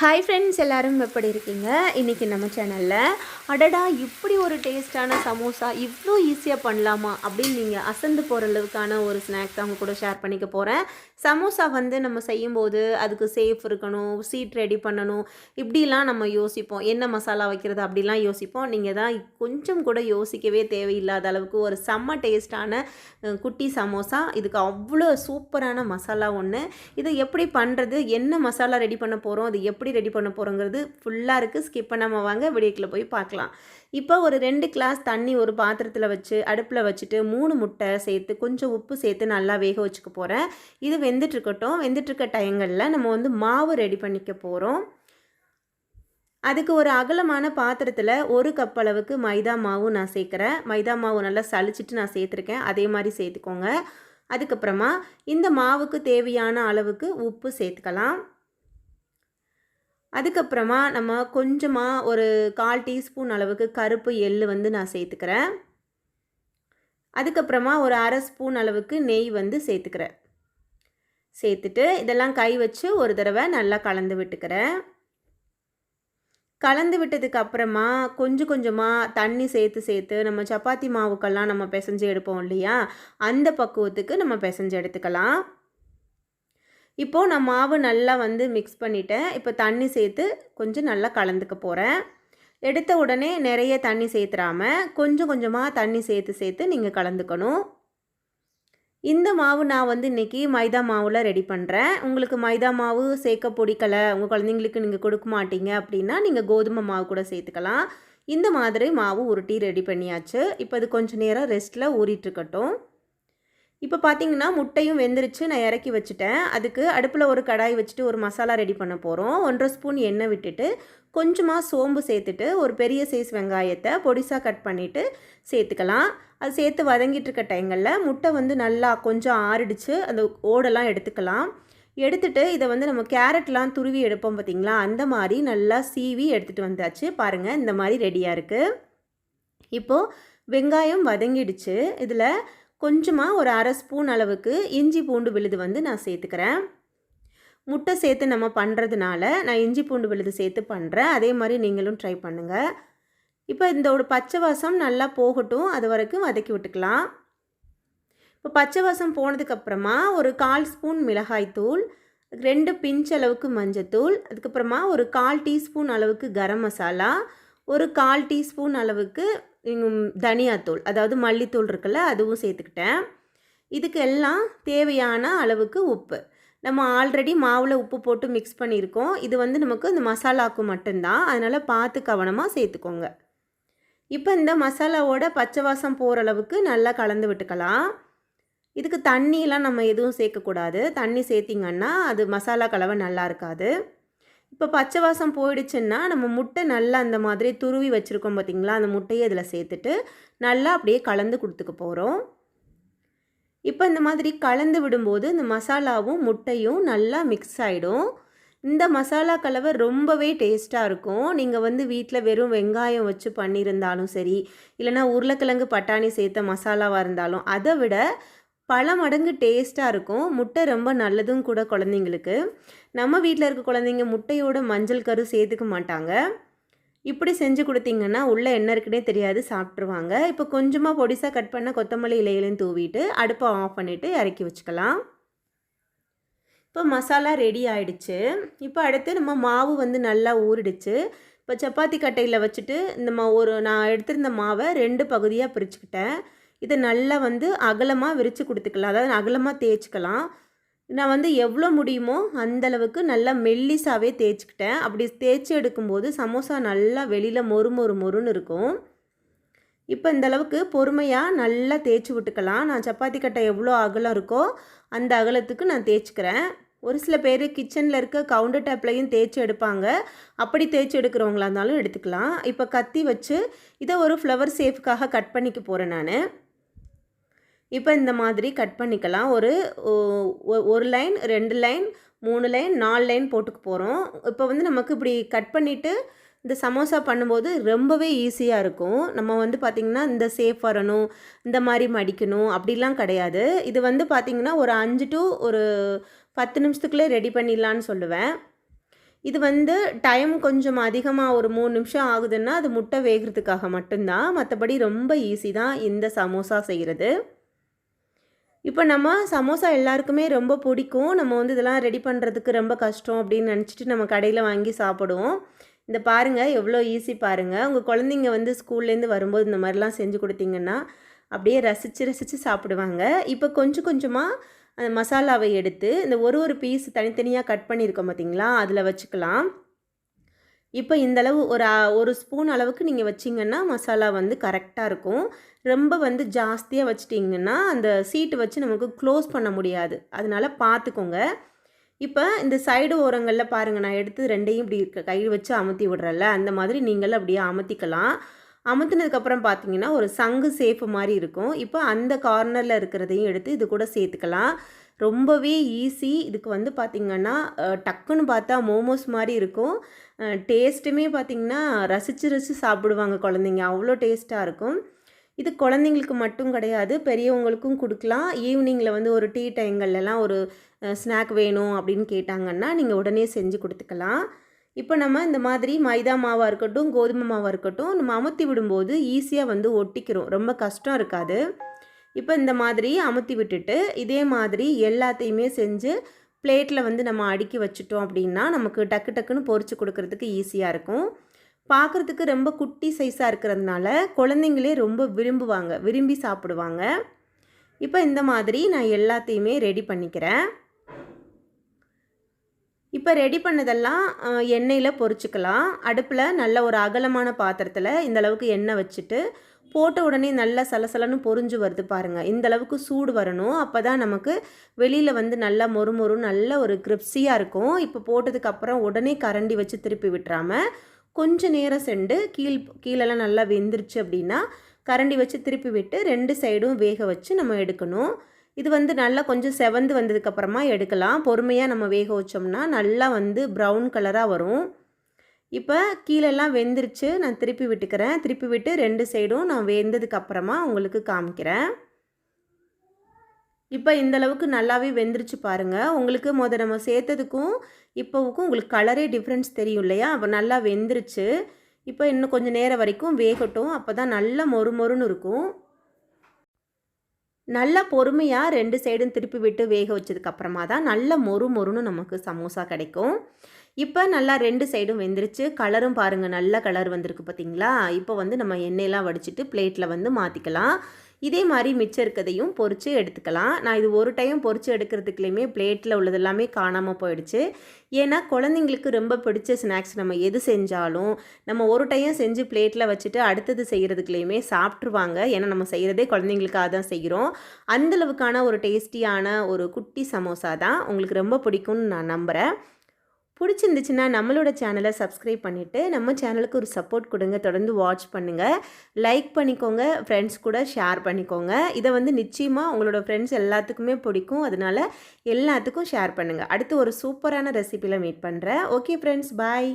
Hi friends எல்லோரும் எப்படி இருக்கீங்க? இன்றைக்கி நம்ம சேனலில் அடடா இப்படி ஒரு டேஸ்ட்டான சமோசா இவ்வளோ ஈஸியாக பண்ணலாமா? அப்படின்னு நீங்கள் அசந்து போகிற அளவுக்கான ஒரு ஸ்நாக்ஸ் அவங்க கூட ஷேர் பண்ணிக்க போகிறேன் சமோசா வந்து நம்ம செய்யும்போது அதுக்கு சேஃப் இருக்கணும் சீட் ரெடி பண்ணணும் இப்படிலாம் நம்ம யோசிப்போம். என்ன மசாலா வைக்கிறது அப்படிலாம் யோசிப்போம். நீங்கள் தான் கொஞ்சம் கூட யோசிக்கவே தேவையில்லாத அளவுக்கு ஒரு செம்ம டேஸ்ட்டான குட்டி சமோசா. இதுக்கு அவ்வளோ சூப்பரான மசாலா ஒன்று இதை எப்படி பண்ணுறது என்ன மசாலா ரெடி பண்ண போகிறோம் அது எப்படி ரெடி பண்ண போகிறோங்கிறது ஃபுல்லாக இருக்குது ஸ்கிப் பண்ணாமல் வாங்க வீடியோக்குள்ளே போய் பார்க்கலாம். இப்போ ஒரு ரெண்டு கிளாஸ் தண்ணி ஒரு பாத்திரத்தில் வச்சு அடுப்பில் வச்சுட்டு மூணு முட்டை சேர்த்து கொஞ்சம் உப்பு சேர்த்து நல்லா வேக வச்சுக்க போகிறேன் இது வெந்துட்டுருக்கட்டும் வெந்துட்டுருக்க டயங்களில் நம்ம வந்து மாவு ரெடி பண்ணிக்க போகிறோம் அதுக்கு ஒரு அகலமான பாத்திரத்தில் ஒரு கப் அளவுக்கு மைதா மாவு நான் சேர்க்குறேன். மைதா மாவு நல்லா சலிச்சிட்டு நான் சேர்த்துருக்கேன். அதே மாதிரி சேர்த்துக்கோங்க. அதுக்கப்புறமா இந்த மாவுக்கு தேவையான அளவுக்கு உப்பு சேர்த்துக்கலாம். அதுக்கப்புறமா நம்ம கொஞ்சமாக ஒரு கால் டீஸ்பூன் அளவுக்கு கருப்பு எள் வந்து நான் சேர்த்துக்கிறேன். அதுக்கப்புறமா ஒரு அரை ஸ்பூன் அளவுக்கு நெய் வந்து சேர்த்துக்கிறேன். சேர்த்துட்டு இதெல்லாம் கை வச்சு ஒரு தடவை நல்லா கலந்து விட்டுக்கிறேன். கலந்து விட்டதுக்கு அப்புறமா கொஞ்சம் கொஞ்சமாக தண்ணி சேர்த்து சேர்த்து நம்ம சப்பாத்தி மாவுக்கெல்லாம் நம்ம பிசைஞ்சு எடுப்போம் இல்லையா? அந்த பக்குவத்துக்கு நம்ம பிசைஞ்சு எடுத்துக்கலாம். இப்போது நான் மாவு நல்லா வந்து மிக்ஸ் பண்ணிட்டேன். இப்போ தண்ணி சேர்த்து கொஞ்சம் நல்லா கலந்துக்க போகிறேன் எடுத்த உடனே நிறைய தண்ணி சேர்த்துறாம கொஞ்சம் கொஞ்சமாக தண்ணி சேர்த்து சேர்த்து நீங்கள் கலந்துக்கணும். இந்த மாவு நான் வந்து இன்றைக்கி மைதா மாவில் ரெடி பண்ணுறேன் உங்களுக்கு மைதா மாவு சேர்க்க பிடிக்கலை உங்கள் குழந்தைங்களுக்கு நீங்கள் கொடுக்க மாட்டீங்க அப்படின்னா நீங்கள் கோதுமை மாவு கூட சேர்த்துக்கலாம். இந்த மாதிரி மாவு உருட்டி ரெடி பண்ணியாச்சு. இப்போ அது கொஞ்சம் நேரம் ரெஸ்ட்டில் ஊறிட்டுருக்கட்டும் இப்போ பார்த்தீங்கன்னா முட்டையும் வெந்துருச்சு நான் இறக்கி வச்சுட்டேன். அதுக்கு அடுப்பில் ஒரு கடாய் வச்சுட்டு ஒரு மசாலா ரெடி பண்ண போகிறோம் ஒன்றரை ஸ்பூன் எண்ணெய் விட்டுட்டு கொஞ்சமாக சோம்பு சேர்த்துட்டு ஒரு பெரிய சைஸ் வெங்காயத்தை பொடிசாக கட் பண்ணிவிட்டு சேர்த்துக்கலாம். அது சேர்த்து வதங்கிட்டு இருக்க டைங்களில் முட்டை வந்து நல்லா கொஞ்சம் ஆறிடுச்சு அந்த ஓடெல்லாம் எடுத்துக்கலாம். எடுத்துட்டு இதை வந்து நம்ம கேரட்லாம் துருவி எடுப்போம் பார்த்தீங்களா? அந்த மாதிரி நல்லா சீவி எடுத்துகிட்டு வந்தாச்சு. பாருங்கள் இந்த மாதிரி ரெடியாக இருக்குது இப்போது வெங்காயம் வதங்கிடுச்சு. இதில் கொஞ்சமாக ஒரு அரை ஸ்பூன் அளவுக்கு இஞ்சி பூண்டு விழுது வந்து நான் சேர்த்துக்கிறேன். முட்டை சேர்த்து நம்ம பண்ணுறதுனால நான் இஞ்சி பூண்டு விழுது சேர்த்து பண்ணுறேன் அதே மாதிரி நீங்களும் ட்ரை பண்ணுங்கள் இப்போ இந்த ஒரு பச்சை வாசம் நல்லா போகட்டும். அது வரைக்கும் வதக்கி விட்டுக்கலாம். இப்போ பச்சை வாசம் போனதுக்கப்புறமா ஒரு கால் ஸ்பூன் மிளகாய்த்தூள் ரெண்டு பிஞ்ச் அளவுக்கு மஞ்சத்தூள் அதுக்கப்புறமா ஒரு கால் டீஸ்பூன் அளவுக்கு கரம் மசாலா ஒரு கால் டீஸ்பூன் அளவுக்கு தனியாத்தூள் அதாவது மல்லித்தூள் இருக்குல்ல அதுவும் சேர்த்துக்கிட்டேன். இதுக்கு எல்லாம் தேவையான அளவுக்கு உப்பு. நம்ம ஆல்ரெடி மாவில் உப்பு போட்டு மிக்ஸ் பண்ணியிருக்கோம். இது வந்து நமக்கு இந்த மசாலாவுக்கு மட்டும்தான். அதனால் பார்த்து கவனமாக சேர்த்துக்கோங்க. இப்போ இந்த மசாலாவோட பச்சை வாசம் போகிற அளவுக்கு நல்லா கலந்து விட்டுக்கலாம். இதுக்கு தண்ணியெலாம் நம்ம எதுவும் சேர்க்கக்கூடாது. தண்ணி சேர்த்திங்கன்னா அது மசாலா கலவை நல்லா இருக்காது. இப்போ பச்சை வாசம் போயிடுச்சுன்னா நம்ம முட்டை நல்லா அந்த மாதிரி துருவி வச்சுருக்கோம் பார்த்தீங்களா? அந்த முட்டையை இதில் சேர்த்துட்டு நல்லா அப்படியே கலந்து கொடுத்துக்க போகிறோம். இப்போ இந்த மாதிரி கலந்து விடும்போது இந்த மசாலாவும் முட்டையும் நல்லா மிக்ஸ் ஆகிடும் இந்த மசாலா கலவை ரொம்பவே டேஸ்ட்டாக இருக்கும். நீங்கள் வந்து வீட்டில் வெறும் வெங்காயம் வச்சு பண்ணியிருந்தாலும் சரி இல்லைனா உருளைக்கிழங்கு பட்டாணி சேர்த்த மசாலாவாக இருந்தாலும் அதை விட பல மடங்கு டேஸ்ட்டாக இருக்கும். முட்டை ரொம்ப நல்லதும் கூட குழந்தைங்களுக்கு. நம்ம வீட்டில் இருக்க குழந்தைங்க முட்டையோட மஞ்சள் கரு சேர்த்துக்க மாட்டாங்க. இப்படி செஞ்சு கொடுத்தீங்கன்னா உள்ளே என்ன இருக்குன்னே தெரியாது சாப்பிட்ருவாங்க இப்போ கொஞ்சமாக பொடிசாக கட் பண்ண கொத்தமல்லி இலைகளையும் தூவிட்டு அடுப்பை ஆஃப் பண்ணிவிட்டு இறக்கி வச்சுக்கலாம். இப்போ மசாலா ரெடி ஆயிடுச்சு. இப்போ அடுத்து நம்ம மாவு வந்து நல்லா ஊறிடுச்சு. இப்போ சப்பாத்தி கட்டையில் வச்சுட்டு இந்த மா ஒரு நான் எடுத்திருந்த மாவை ரெண்டு பகுதியாக பிரிச்சுக்கிட்டேன். இதை நல்லா வந்து அகலமாக விரித்து கொடுத்துக்கலாம். அதாவது அகலமாக தேய்ச்சிக்கலாம். நான் வந்து எவ்வளோ முடியுமோ அந்த அளவுக்கு நல்லா மெல்லிசாவே தேய்ச்சிக்கிட்டேன். அப்படி தேய்ச்சி எடுக்கும்போது சமோசா நல்லா வெளியில் மொறு மொறு மொறுன்னு இருக்கும். இப்போ இந்த அளவுக்கு பொறுமையாக நல்லா தேய்ச்சி விட்டுக்கலாம். நான் சப்பாத்தி கட்டை எவ்வளோ அகலம் இருக்கோ அந்த அகலத்துக்கு நான் தேய்ச்சிக்கிறேன். ஒரு சில பேர் கிச்சனில் இருக்க கவுண்டர் டாப்லையும் தேய்ச்சி எடுப்பாங்க. அப்படி தேய்ச்சி எடுக்கிறவங்களா இருந்தாலும் எடுத்துக்கலாம். இப்போ கத்தி வச்சு இதை ஒரு ஃப்ளவர் சேஃப்க்காக கட் பண்ணிக்க போகிறேன் நான். இப்போ இந்த மாதிரி கட் பண்ணிக்கலாம். ஒரு ஒ- ஒரு லைன் ரெண்டு லைன் மூணு லைன் நாலு லைன் போட்டுக்க போகிறோம் இப்போ வந்து நமக்கு இப்படி கட் பண்ணிவிட்டு இந்த சமோசா பண்ணும்போது ரொம்பவே ஈஸியாக இருக்கும். நம்ம வந்து பார்த்திங்கன்னா இந்த சேஃப் வரணும் இந்த மாதிரி மடிக்கணும் அப்படிலாம் கிடையாது. இது வந்து பார்த்திங்கன்னா ஒரு அஞ்சு டு ஒரு பத்து நிமிஷத்துக்குள்ளே ரெடி பண்ணிடலான்னு சொல்லுவேன். இது வந்து டைம் கொஞ்சம் அதிகமாக ஒரு மூணு நிமிஷம் ஆகுதுன்னா அது முட்டை வேகிறதுக்காக மட்டும்தான். மற்றபடி ரொம்ப ஈஸி தான் இந்த சமோசா செய்கிறது இப்போ நம்ம சமோசா எல்லாருக்குமே ரொம்ப பிடிக்கும். நம்ம வந்து இதெல்லாம் ரெடி பண்ணுறதுக்கு ரொம்ப கஷ்டம் அப்படின்னு நினச்சிட்டு நம்ம கடையில் வாங்கி சாப்பிடுவோம். இந்த பாருங்கள் எவ்வளோ ஈஸி பாருங்கள் உங்கள் குழந்தைங்க வந்து ஸ்கூல்லேருந்து வரும்போது இந்த மாதிரிலாம் செஞ்சு கொடுத்தீங்கன்னா அப்படியே ரசித்து ரசித்து சாப்பிடுவாங்க. இப்போ கொஞ்சம் கொஞ்சமாக அந்த மசாலாவை எடுத்து இந்த ஒரு ஒரு பீஸ் தனித்தனியாக கட் பண்ணியிருக்கோம் பார்த்தீங்களா அதில் வச்சுக்கலாம். இப்போ இந்தளவு ஒரு ஒரு ஸ்பூன் அளவுக்கு நீங்கள் வச்சிங்கன்னா மசாலா வந்து கரெக்டாக இருக்கும். ரொம்ப வந்து ஜாஸ்தியாக வச்சிட்டிங்கன்னா அந்த சீட்டு வச்சு நமக்கு க்ளோஸ் பண்ண முடியாது. அதனால் பார்த்துக்கோங்க இப்போ இந்த சைடு ஓரங்களில் பாருங்கள் நான் எடுத்து ரெண்டையும் இப்படி இருக்க. கை வச்சு அமுத்தி விடுறல அந்த மாதிரி நீங்களும் அப்படியே அமுத்திக்கலாம். அமுத்தினதுக்கப்புறம் பார்த்தீங்கன்னா ஒரு சங்கு சேஃபு மாதிரி இருக்கும். இப்போ அந்த கார்னரில் இருக்கிறதையும் எடுத்து இது கூட சேர்த்துக்கலாம். ரொம்பவே ஈஸி. இதுக்கு வந்து பார்த்திங்கன்னா டக்குன்னு பார்த்தா மோமோஸ் மாதிரி இருக்கும். டேஸ்ட்டுமே பார்த்திங்கன்னா ரசித்து ரசித்து சாப்பிடுவாங்க குழந்தைங்க. அவ்வளோ டேஸ்ட்டாக இருக்கும். இது குழந்தைங்களுக்கு மட்டும் கிடையாது. பெரியவங்களுக்கும் கொடுக்கலாம். ஈவினிங்கில் வந்து ஒரு டீ டைங்கள்லாம் ஒரு ஸ்நாக் வேணும் அப்படின்னு கேட்டாங்கன்னா நீங்கள் உடனே செஞ்சு கொடுத்துக்கலாம். இப்போ நம்ம இந்த மாதிரி மைதா மாவாக இருக்கட்டும் கோதுமை மாவாக இருக்கட்டும் நம்ம அமுத்தி விடும்போது ஈஸியாக வந்து ஒட்டிக்கிறோம். ரொம்ப கஷ்டம் இருக்காது. இப்போ இந்த மாதிரி அமுத்தி விட்டுட்டு இதே மாதிரி எல்லாத்தையுமே செஞ்சு பிளேட்டில் வந்து நம்ம அடுக்கி வச்சுட்டோம் அப்படின்னா நமக்கு டக்கு டக்குன்னு பொறிச்சு கொடுக்கறதுக்கு ஈஸியாக இருக்கும். பார்க்குறதுக்கு ரொம்ப குட்டி சைஸாக இருக்கிறதுனால குழந்தைங்களே ரொம்ப விரும்புவாங்க விரும்பி சாப்பிடுவாங்க. இப்போ இந்த மாதிரி நான் எல்லாத்தையுமே ரெடி பண்ணிக்கிறேன். இப்போ ரெடி பண்ணதெல்லாம் எண்ணெயில் பொரிச்சுக்கலாம். அடுப்பில் நல்ல ஒரு அகலமான பாத்திரத்தில் இந்தளவுக்கு எண்ணெய் வச்சுட்டு போட்ட உடனே நல்லா சலசலன்னு பொறிஞ்சு வருது பாருங்கள் இந்த அளவுக்கு சூடு வரணும். அப்போ தான் நமக்கு வெளியில் வந்து நல்லா மொறு மொறு நல்ல ஒரு கிரிப்ஸியாக இருக்கும். இப்போ போட்டதுக்கப்புறம் உடனே கரண்டி வச்சு திருப்பி விட்டுறாமல் கொஞ்சம் நேரம் சென்று கீழ் கீழெல்லாம் நல்லா வெந்துருச்சு அப்படின்னா கரண்டி வச்சு திருப்பி விட்டு ரெண்டு சைடும் வேக வச்சு நம்ம எடுக்கணும். இது வந்து நல்லா கொஞ்சம் செவந்து வந்ததுக்கப்புறமா எடுக்கலாம். பொறுமையாக நம்ம வேக வச்சோம்னா நல்லா வந்து ப்ரௌன் கலராக வரும். இப்போ கீழெல்லாம் வெந்துருச்சு நான் திருப்பி விட்டுக்கிறேன். திருப்பி விட்டு ரெண்டு சைடும் நான் வெந்ததுக்கப்புறமா உங்களுக்கு காமிக்கிறேன். இப்போ இந்தளவுக்கு நல்லாவே வெந்துருச்சு பாருங்கள் உங்களுக்கு முத நம்ம சேர்த்ததுக்கும் இப்போவுக்கும் உங்களுக்கு கலரே டிஃப்ரென்ஸ் தெரியும் இல்லையா? அப்போ நல்லா வெந்துருச்சு. இப்போ இன்னும் கொஞ்சம் நேரம் வரைக்கும் வேகட்டும். அப்போ தான் நல்லா மொறு மொறுன்னு இருக்கும். நல்லா பொறுமையாக ரெண்டு சைடும் திருப்பி விட்டு வேக வச்சதுக்கப்புறமா தான் நல்ல மொறு மொறுன்னு நமக்கு சமோசா கிடைக்கும். இப்போ நல்லா ரெண்டு சைடும் வெந்துருச்சு. கலரும் பாருங்கள் நல்ல கலர் வந்திருக்கு பார்த்தீங்களா இப்போ வந்து நம்ம எண்ணெயெல்லாம் வடிச்சிட்டு பிளேட்டில் வந்து மாற்றிக்கலாம் இதே மாதிரி மிச்சம் இருக்கிறதையும் பொறிச்சு எடுத்துக்கலாம். நான் இது ஒரு டைம் பொறிச்சு எடுக்கிறதுக்குலேயுமே பிளேட்டில் உள்ளது எல்லாமே காணாமல் போயிடுச்சு. ஏன்னா குழந்தைங்களுக்கு ரொம்ப பிடிச்ச ஸ்நாக்ஸ் நம்ம எது செஞ்சாலும் நம்ம ஒரு டைம் செஞ்சு பிளேட்டில் வச்சுட்டு அடுத்தது செய்கிறதுக்குலேயுமே சாப்பிட்ருவாங்க ஏன்னா நம்ம செய்கிறதே குழந்தைங்களுக்காக தான் செய்கிறோம் அந்தளவுக்கான ஒரு டேஸ்டியான ஒரு குட்டி சமோசா தான். உங்களுக்கு ரொம்ப பிடிக்கும்னு நான் நம்புகிறேன் பிடிச்சிருந்துச்சுன்னா நம்மளோட சேனலை சப்ஸ்கிரைப் பண்ணிவிட்டு நம்ம சேனலுக்கு ஒரு சப்போர்ட் கொடுங்க. தொடர்ந்து வாட்ச் பண்ணுங்கள் லைக் பண்ணிக்கோங்க. ஃப்ரெண்ட்ஸ் கூட ஷேர் பண்ணிக்கோங்க. இதை வந்து நிச்சயமாக உங்களோட ஃப்ரெண்ட்ஸ் எல்லாத்துக்குமே பிடிக்கும். அதனால் எல்லாத்துக்கும் ஷேர் பண்ணுங்கள் அடுத்து ஒரு சூப்பரான ரெசிப்பியில் மீட் பண்ணுறேன் ஓகே ஃப்ரெண்ட்ஸ் பாய்